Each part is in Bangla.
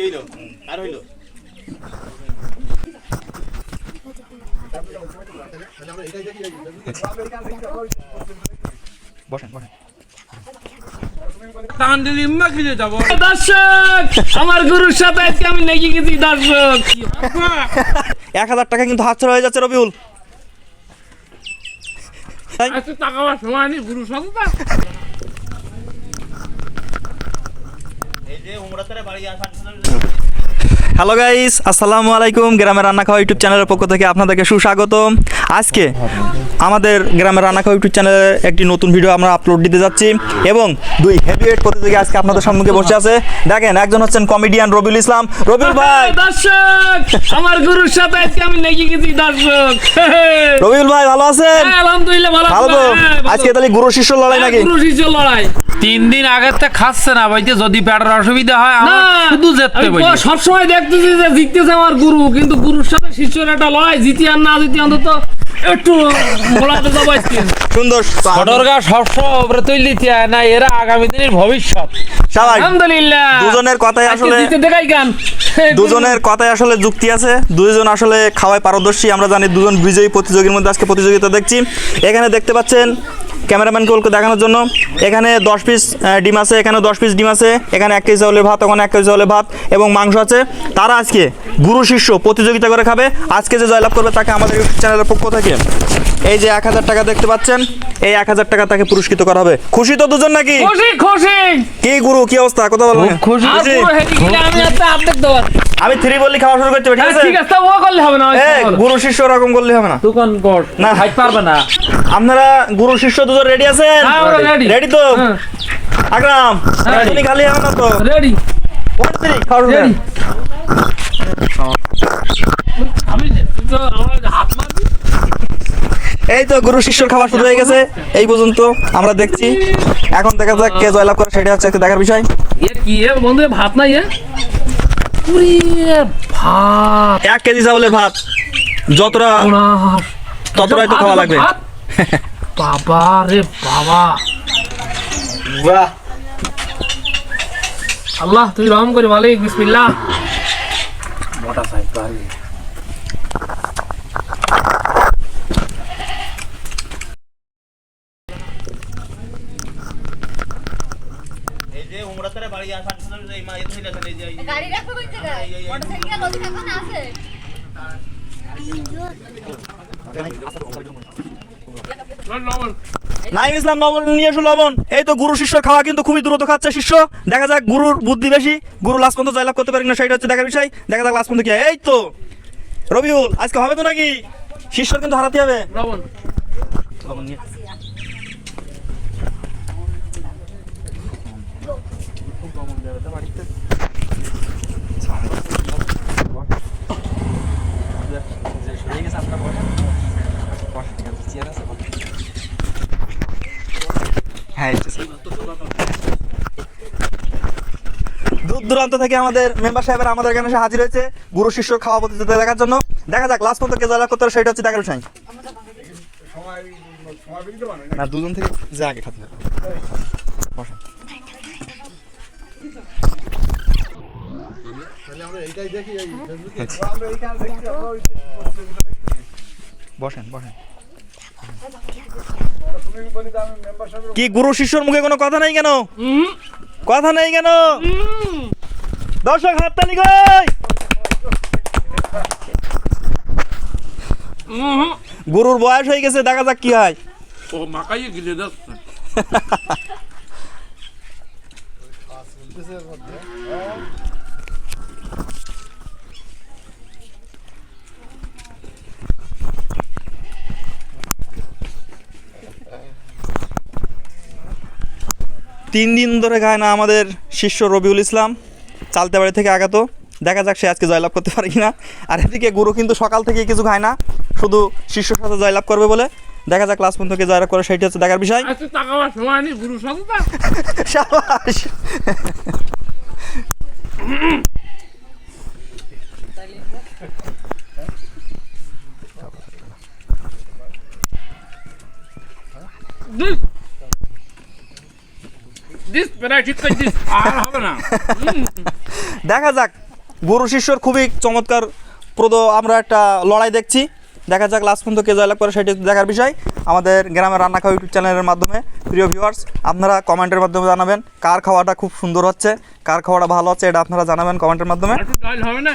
কি হইল আর হইল? বসেন বসেন। আমার গুরুর সাথে আজকে আমি লেগে গেছি দর্শক। এক হাজার টাকা কিন্তু হাত হয়ে যাচ্ছে রবিউল। টাকা আমার সময় নেই গুরুর সাথে তো এই যে উমরাতের বাড়ি আসার হ্যালো গাইস আসসালামু আলাইকুম। গ্রামের রান্না খাওয়া ইউটিউব চ্যানেলের পক্ষ থেকে আপনাদেরকে সুস্বাগতম। আজকে আমাদের গ্রামের রান্না খাওয়া ইউটিউব চ্যানেলে একটি নতুন ভিডিও আমরা আপলোড দিতে যাচ্ছি এবং দুই হেভিওয়েট প্রতিযোগী আজকে আপনাদের সম্মুখে বসে আছে। দেখেন একজন হচ্ছেন কমেডিয়ান রবিউল ইসলাম। রবিউল ভাই! দর্শক আমার গুরুর সাথে আজকে আমি লেগে গেছি দর্শক। রবিউল ভাই ভালো আছেন? হ্যাঁ, আলহামদুলিল্লাহ ভালো ভালো তো? আজকে তাহলে গুরু শিষ্য লড়াই হ্যাঁ, নাকি? গুরু শিষ্য লড়াই। তিন দিন আগের থেকে খাচ্ছে না বলছে যদি পেটের অসুবিধা হয় আমার শুধু আমি বলছে সব সময় দেখতেছি যে জিততেছে আমার গুরু কিন্তু গুরুর সাথে শিষ্যের একটা লড়াই জিতি আর না জিতি অন্তত একটু বলাতে যাব আজকে। সুন্দর ছোটর গা সবসময় উপরে তৈরি না এরা আগামী দিনের ভবিষ্যৎ। সবাই আলহামদুলিল্লাহ। দুজনের কথাই আসলে দেখাই গান। দুজনের কথাই আসলে যুক্তি আছে। দুজন আসলে খাওয়ায় পারদর্শী আমরা জানি দুজন বিজয়ী প্রতিযোগীর মধ্যে আজকে প্রতিযোগিতা দেখছি। এখানে দেখতে পাচ্ছেন ক্যামেরাম্যানকে ওকে দেখানোর জন্য। এখানে দশ পিস ডিম আছে এখানে দশ পিস ডিম আছে এখানে এক কেজি চাউলের ভাত ওখানে এক কেজি চাউলের ভাত এবং মাংস আছে। তারা আজকে গুরু শিষ্য প্রতিযোগিতা করে খাবে। আজকে যে জয়লাভ করবে তাকে আমাদের ইউটিউব চ্যানেলের পক্ষ থেকে। এই যে এক হাজার টাকা দেখতে পাচ্ছেন এই এক হাজার টাকা তাকে পুরস্কৃত করা হবে। খুশি তো দুজন নাকি? খুশি খুশি। কি গুরু কি অবস্থা? কথা গেলে আমি থ্রি বললি খাওয়া শুরু করতে হবে, ঠিক আছে? ঠিক আছে ও করলে হবে না ওই এ, করো। গুরু শিষ্য ওরকম করলে হবে না। দোকান কর না। না হাইট পারবে না। আপনারা গুরু শিষ্য দুজন রেডি আছেন? হ্যাঁ, আমরা রেডি তো? হ্যাঁ, আকরাম। তুমি খালি না তো? Ready, One, three, খাওয়া শুরু ready। করেন। আমি তো আমার হাত মারবি। এই তো গুরু শিষ্যর খাবার শুরু হয়ে গেছে। এই পর্যন্ত আমরা দেখছি। এখন দেখা যাক কে জয়লাভ করে সেটা হচ্ছে একটা দেখার বিষয়। এ কি এ? বন্ধু ভাত নাই এ? পুরি ভাত। এক কেজি চাউলের ভাত। যতটা ততটাই তো খাওয়া লাগবে? বাবা রে বাবা আল্লাহ তুই রহম করে মালিক বিসমিল্লাহ এই যে উমরাতের বাড়ি আসার এই মা এতে হইল এই যে এই- গাড়ি রাখব কোন জায়গায় মোটরসাইকেল ওদিকে এখন আছে লবণ নাইম ইসলাম লবণ নিয়ে এসো লবণ। এই তো গুরু শিষ্য খাওয়া কিন্তু খুবই দ্রুত খাচ্ছে শিষ্য। দেখা যাক গুরুর বুদ্ধি বেশি। গুরু লাস্ট পর্যন্ত জয়লাভ করতে পারি না সেটা হচ্ছে দেখার বিষয়। দেখা যাক লাস্ট পর্যন্ত কি এই তো রবিউল আজকে হবে তো নাকি? শিষ্যর কিন্তু হারাতে হবে। লবণ। লবণ নিয়ে। হ্যাঁ দূর দূরান্ত থেকে আমাদের মেম্বার সাহেবের আমাদের এখানে এসে হাজির হয়েছে। গুরু শিষ্য খাওয়া প্রতিযোগিতা দেখার জন্য। দেখা যাক লাস্ট পর্যন্ত কে জয়লাভ করতে সেটা হচ্ছে দেখার বিষয়। না, দুজন থেকে যে আগে খাতে বসেন। বসেন বসেন। কি গুরু শিষ্যর মুখে কোনো কথা নেই কেন? কথা নাই কেন? দর্শক হাততালি কই? গুরুর বয়স হয়ে গেছে দেখা যাক কি হয়। ও মাকাইয়ে গিলে যাচ্ছে তিন দিন ধরে খায় না আমাদের শিষ্য রবিউল ইসলাম চালতে বাড়ি থেকে আগাত। দেখা যাক সে আজকে জয়লাভ করতে পারে কিনা। আর এদিকে গুরু কিন্তু সকাল থেকে কিছু খায় না শুধু শিষ্যর সাথে জয়লাভ করবে বলে। দেখা যাক ক্লাস পর্যন্ত জয়লাভ করে সেটি হচ্ছে দেখার বিষয়। আজকে টাকা আমার সময় নেই গুরুর সাথে তো সাবাস দিস দিস প্রায় ঠিক করে দিস আর হবে না। দেখা যাক। গুরু শিষ্যর খুবই চমৎকার প্রদ আমরা একটা লড়াই দেখছি। দেখা যাক লাস্ট পর্যন্ত কে জয়লাভ করে সেটি দেখার বিষয়। আমাদের গ্রামের রান্না খাওয়া ইউটিউব চ্যানেলের মাধ্যমে। প্রিয় ভিউয়ার্স আপনারা কমেন্টের মাধ্যমে জানাবেন কার খাওয়াটা খুব সুন্দর হচ্ছে কার খাওয়াটা ভালো হচ্ছে এটা আপনারা জানাবেন কমেন্টের মাধ্যমে একটু ডাল হবে না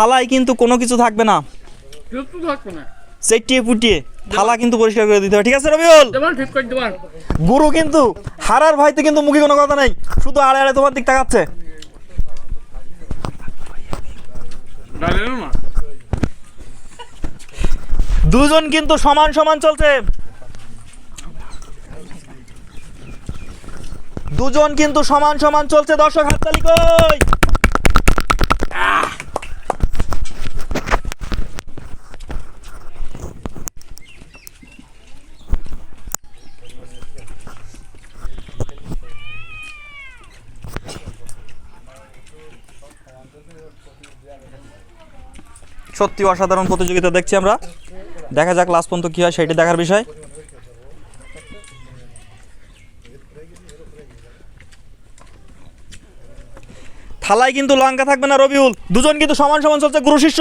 থালায় কিন্তু কোনো কিছু থাকবে না। থাকবে না। চেটিয়ে পুটিয়ে থালা কিন্তু পরিষ্কার করে দিতে হবে। ঠিক আছে রবিউল? গুরু কিন্তু হারার ভাইতে কিন্তু মুখে কোনো কথা নেই। শুধু আড়ে আড়ে তোমার দিক তাকাচ্ছে। দুজন কিন্তু সমান সমান চলছে। দুজন কিন্তু সমান সমান চলছে। দর্শক হাততালি কই? সত্যি অসাধারণ প্রতিযোগিতা দেখছি আমরা। দেখা যাক লাস্ট পর্যন্ত কী হয়, সেটি দেখার বিষয়। থালায় কিন্তু লঙ্কা থাকবে না রবিউল। দুজন কিন্তু সমান সমান চলছে গুরু শিষ্য।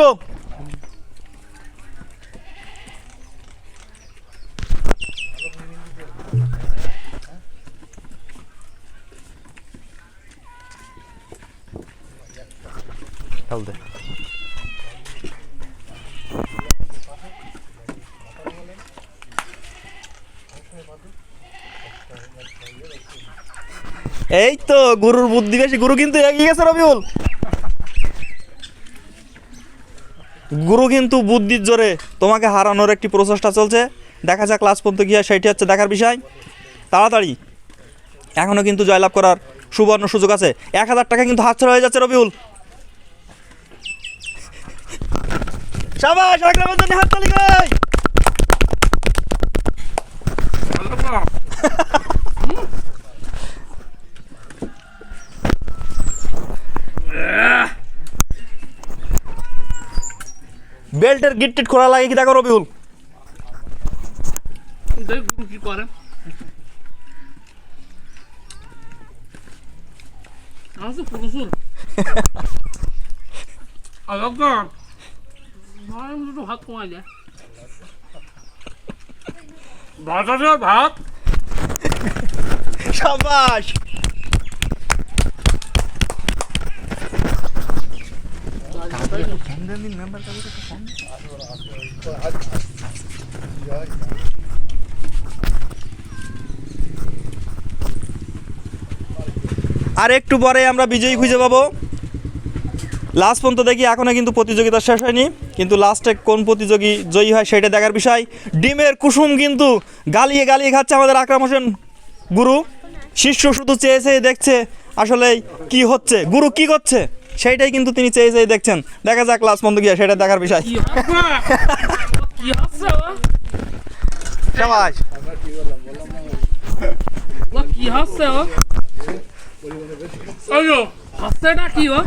এই তো, গুরুর বুদ্ধি বেশি। গুরু কিন্তু এগিয়ে গেছে রবিউল। গুরু কিন্তু বুদ্ধির জোরে তোমাকে হারানোর একটি প্রচেষ্টা চলছে। দেখা যাক ক্লাস পর্যন্ত গিয়ে সেটি হচ্ছে দেখার বিষয়। তাড়াতাড়ি। এখনও কিন্তু জয়লাভ করার সুবর্ণ সুযোগ আছে। এক হাজার টাকা কিন্তু হাতছাড়া হয়ে যাচ্ছে রবিউল। সাবাস হাততালি কই বেল্টের গিট টিট খোলা লাগে কি দেখো রবিউল? কি করে। ভাই দুটো ভাত কমাই দেয় ভাত আছে ভাত? সাবাস! আর একটু পরে আমরা বিজয়ী খুঁজে পাবো। লাস্ট পর্যন্ত দেখি এখনও কিন্তু প্রতিযোগিতা শেষ হয়নি। কিন্তু লাস্টে কোন প্রতিযোগী জয়ী হয় সেটা দেখার বিষয়। ডিমের কুসুম কিন্তু গালিয়ে গালিয়ে খাচ্ছে আমাদের আকরাম হোসেন গুরু। শিষ্য শুধু চেয়ে চেয়ে দেখছে আসলে কি হচ্ছে। গুরু কি করছে? সেইটাই কিন্তু তিনি চেয়ে চেয়ে দেখছেন। দেখা যাক লাস্ট পর্যন্ত গিয়ে সেটা দেখার বিষয়। কি ও? ও?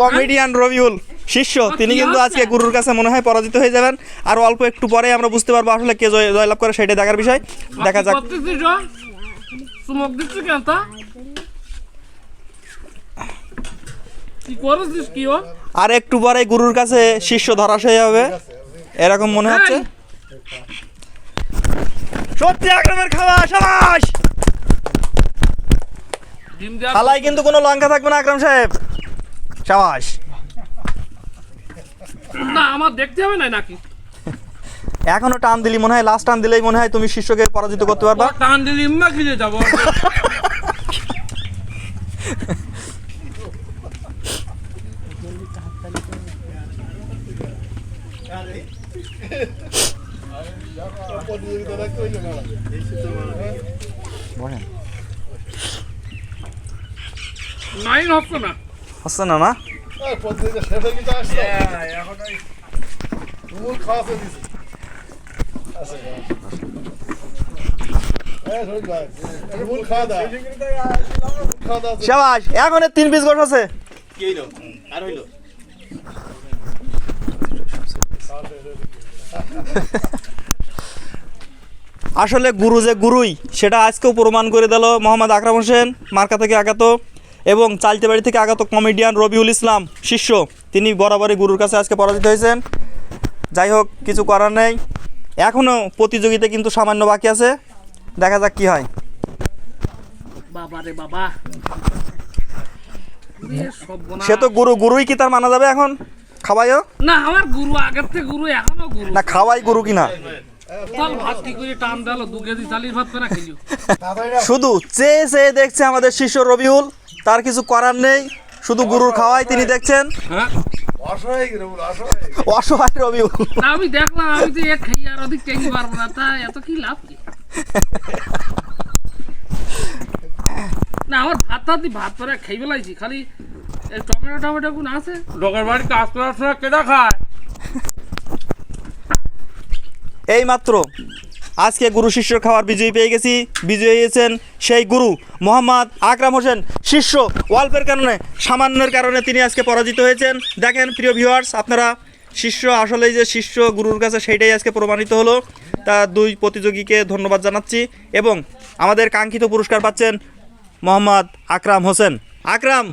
কমেডিয়ান রবিউল শিষ্য। তিনি কিন্তু আজকে গুরুর কাছে মনে হয় পরাজিত হয়ে যাবেন। আর অল্প একটু পরে আমরা বুঝতে পারব আসলে কে জয়লাভ করে সেটা দেখার বিষয়। দেখা যাক। আর একটু পরে গুরুর কাছে শিষ্য ধরাশায়ী হবে। এরকম মনে হচ্ছে। সত্যি আকরামের খাওয়া সাবাস! থালায় কিন্তু কোনো লঙ্কা থাকবে না আকরাম সাহেব। সাবাস। না আমার দেখতে হবে না নাকি? এখনও টান দিলি মনে হয় লাস্ট টান দিলেই মনে হয় তুমি শিষ্যকে পরাজিত করতে পারবা। টান দিলে ইম্মা খিলে যাব। নাইন হচ্ছে না। হচ্ছে না না? প্রতিযোগিতা শেষ কিন্তু আসছে। মূল খাওয়া গেছে আচ্ছা এখন তিন পিস গোস আছে। আসলে গুরু যে গুরুই সেটা আজকেও প্রমাণ করে দিল মোহাম্মদ আকরাম হোসেন মার্কা থেকে আগত। এবং চালতে বাড়ি থেকে আগত কমেডিয়ান রবিউল ইসলাম শিষ্য তিনি বরাবরই গুরুর কাছে আজকে পরাজিত হয়েছেন। যাই হোক কিছু করার নেই। এখনও প্রতিযোগিতা কিন্তু সামান্য বাকি আছে। দেখা যাক কি হয়। বাবা রে বাবা। সে তো গুরু গুরুই কি তার মানা যাবে এখন? খাওয়াইও? না আমার গুরু আগের থেকে গুরু এখনও গুরু। না খাওয়াই গুরু কিনা? ভাত ভাত শুধু চেয়ে চেয়ে দেখছে আমাদের শিষ্য রবিউল তার কিছু করার নেই শুধু গুরুর খাওয়াই তিনি দেখছেন। হ্যাঁ? অসহায় রবিউল আমি দেখলাম আমি তো এক খাই আর অধিক টেঙ্গি পারব না তা এত কি লাভ কি? না আমার ভাত দি ভাত পরে খাই বেলাইছি খালি এই টমেটো টমেটো গুণ আছে। লোকের বাড়ি কাজ করার সময় কেটা খায়? এই মাত্র আজকে গুরু শিষ্যর খাওয়ার বিজয়ী পেয়ে গেছি। বিজয়ী হয়েছেন সেই গুরু মোহাম্মদ আকরাম হোসেন। শিষ্য অল্পের কারণে, সামান্যের কারণে তিনি আজকে পরাজিত হয়েছেন। দেখেন, প্রিয় ভিউয়ার্স আপনারা শিষ্য আসলে যে শিষ্য গুরুর কাছে সেইটাই আজকে প্রমাণিত হলো। তা দুই প্রতিযোগীকে ধন্যবাদ জানাচ্ছি এবং আমাদের কাঙ্ক্ষিত পুরস্কার পাচ্ছেন মোহাম্মদ আকরাম হোসেন। আকরাম,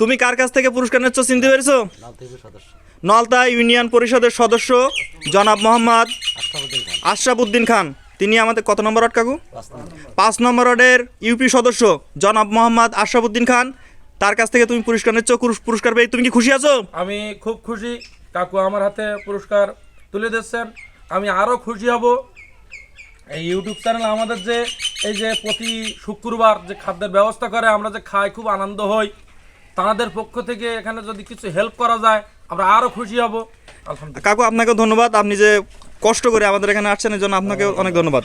তুমি কার কাছ থেকে পুরস্কার নিচ্ছ? চিনতে পেরেছ নলতা ইউনিয়ন পরিষদের সদস্য জনাব মোহাম্মদ আশরাফুদ্দিন খান। তিনি আমাদের কত নম্বর ওয়ার্ড কাকু? পাঁচ নম্বর। ওয়ার্ডের ইউপি সদস্য জনাব মোহাম্মদ আশরাফুদ্দিন খান। তার কাছ থেকে তুমি পুরস্কার নিচ্ছ পুরস্কার পেয়ে তুমি কি খুশি আছো? আমি খুব খুশি। কাকু আমার হাতে পুরস্কার তুলে দিচ্ছেন। আমি আরও খুশি হব। এই ইউটিউব চ্যানেল আমাদের যে এই যে প্রতি শুক্রবার যে খাদ্যের ব্যবস্থা করে আমরা যে খাই খুব আনন্দ হই। তাদের পক্ষ থেকে এখানে যদি কিছু হেল্প করা যায় আমরা আরও খুশি হব। আলহামদুলিল্লাহ। কাকু আপনাকে ধন্যবাদ। আপনি যে কষ্ট করে আমাদের এখানে আসছেন, এর জন্য আপনাকে অনেক ধন্যবাদ।